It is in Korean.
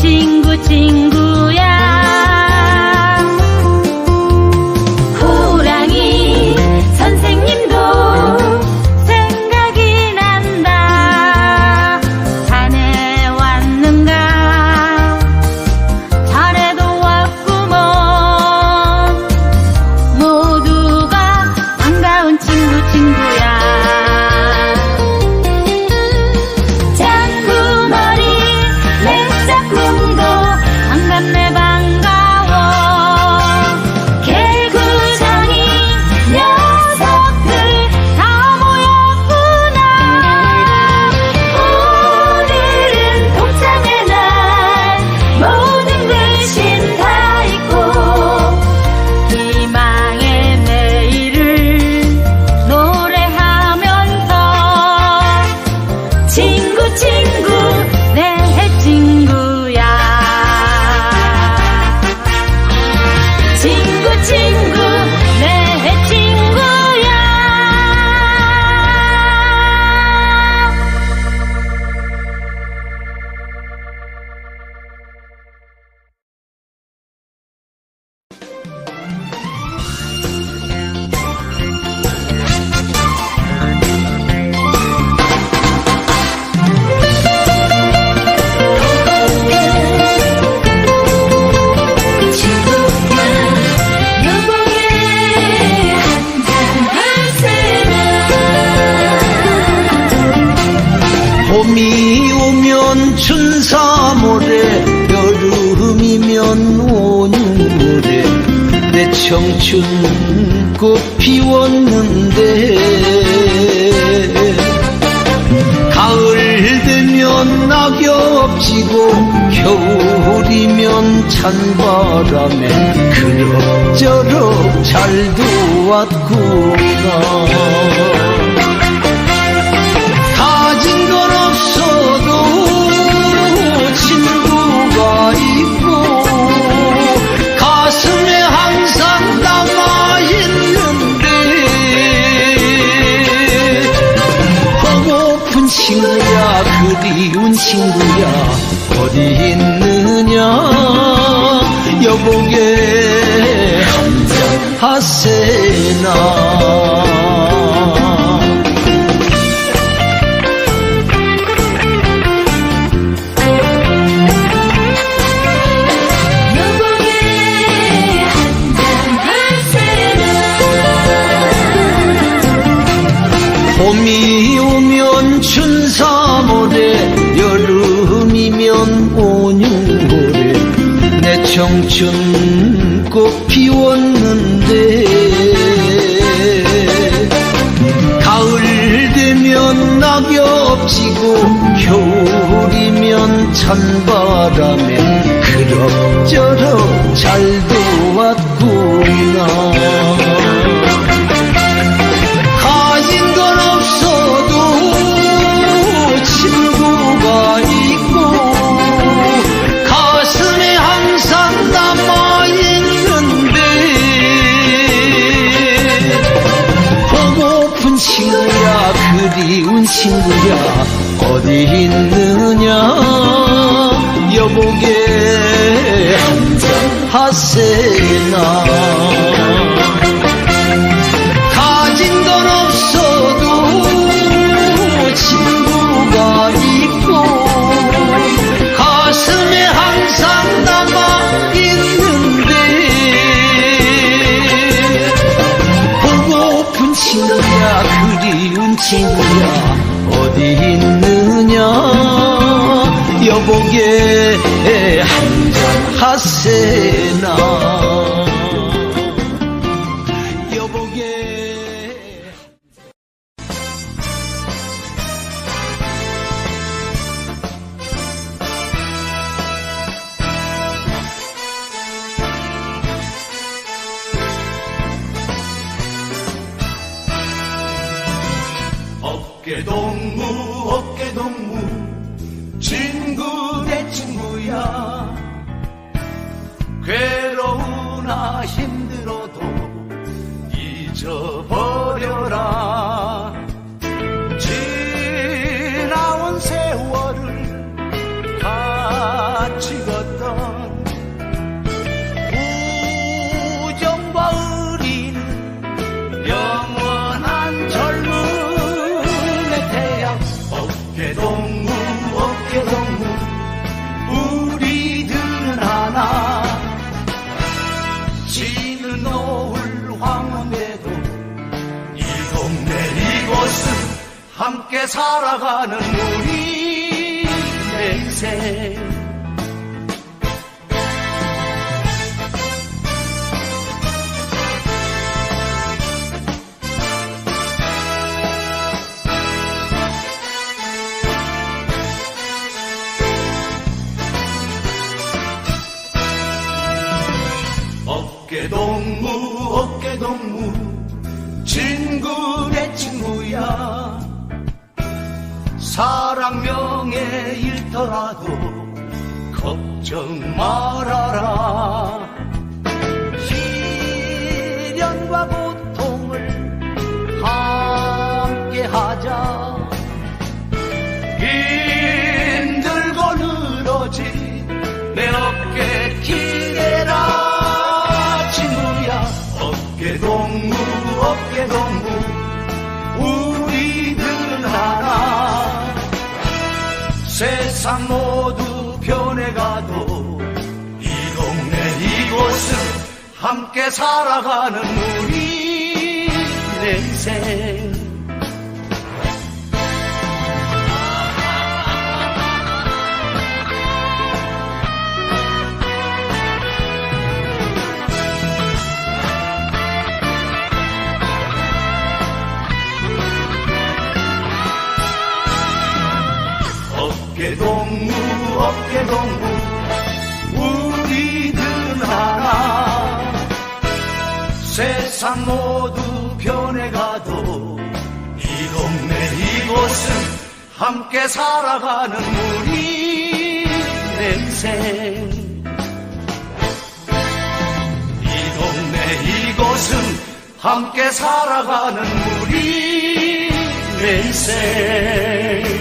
Tingo, tingo. 청춘꽃 피웠는데 가을 되면 낙엽 지고 겨울이면 찬바람에 그럭저럭 잘도 왔구나. 친구야 그리운 친구야. 어디 있느냐? 여보게 한잔 하세나. 청춘 꽃 피웠는데 가을 되면 낙엽 지고 겨울이면 찬바람에 그럭저럭 잘 돼. 친구야 어디 있느냐? 여보게 한잔 하세나? 보게 한잔하세나. 어깨동 힘들어도 잊어버 함께 살아가는 우리 인생 어깨동무 어깨동무 친구 내 친구야 사랑 명예 잃더라도 걱정 말아라. 시련과 고통을 함께 하자. 힘들고 늘어진 내 어깨 기대라. 친구야 어깨 동무 어깨 동무 세상 모두 변해가도 이 동네 이곳은 함께 살아가는 우리 인생 어깨동무 어깨동무 우리들은 하나. 세상 모두 변해가도 이 동네 이곳은 함께 살아가는 우리 인생 이 동네 이곳은 함께 살아가는 우리 인생